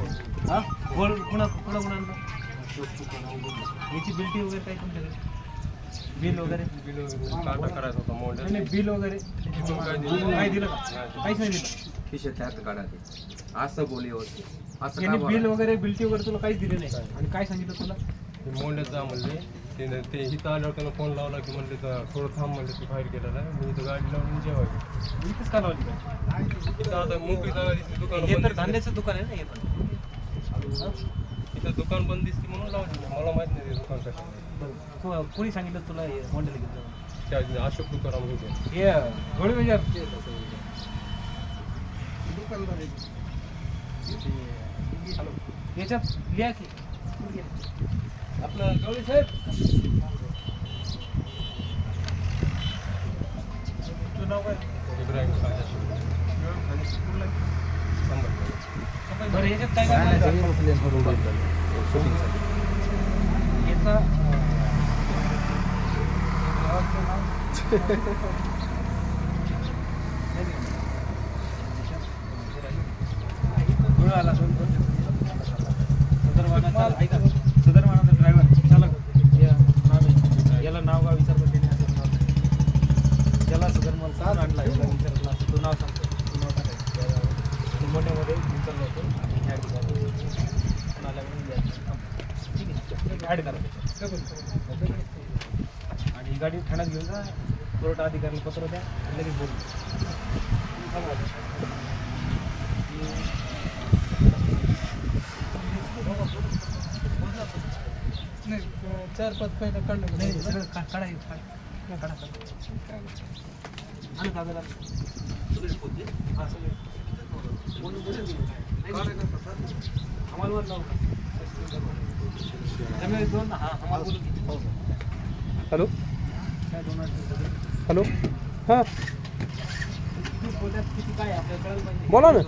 हा? गोल कुणा कुणा कुणाला याची बिल्टी वगैरे काय तुमच्याकडे? बिल वगैरे? काटा करायचा होता मोंड नाही, नाही बिल वगैरे? काय दिलं का? काहीच नाही दिलं. खिशात हात काढा ते. असं बोली होती. असं यांनी बिल? बोला? वगैरे बिल्टी वगैरे तुला काहीच दिले नाही. आणि काय सांगितलं तुला? मोंड्यात जा म्हणले. ते ते इथं आल्यावर त्यानं फोन लावला की म्हणले तर थोडं थांब म्हणले तू बाहेर गेलेला आहे. मी इथं गाडी लावून जेवायचं इथंच का लावली काय इथं आता मोकळी जागा दिसते दुकान हे तर. धान्याचं दुकान आहे ना हे पण. हा? इथं दुकान बंद दिसते म्हणून लावली. मला माहीत नाही ते दुकान कसं कोणी सांगितलं तुला हे मॉडेल घेतलं अशोक दुकान होते. हे घोडे म्हणजे हॅलो. याच्यात लिहा की. आपलं गवळी साहेब. तुझं नाव काय? इब्राहिम खान संभाजी बरं याच्यात काय काय याचा गावाचं नाव धुळं आला दोन दोन सदरवानाचा ऐका सदरवानाचा ड्रायव्हर चालक या नाव आहे. याला नाव गाव विचारलं त्याने? असं नाव सांगितलं. याला सदरमाल सांग आणला याला विचारलं. तो नाव सांगतो तू नाव सांगायचं निमोनियामध्ये विचारलं होतं आणि ह्या ठिकाणी कोणाला. ठीक आहे ॲड करा. आणि ही गाडी ठाण्यात घेऊन जा कोर्ट अधिकाऱ्याला पत्र द्या आणि लगेच बोलू चार पाच पहिला काढलं नाही सगळं काढा हे, काढा काढा. आणि कागद. हा, सगळे. हा. हॅलो. हॅलो. हां. किती काय बोला ना.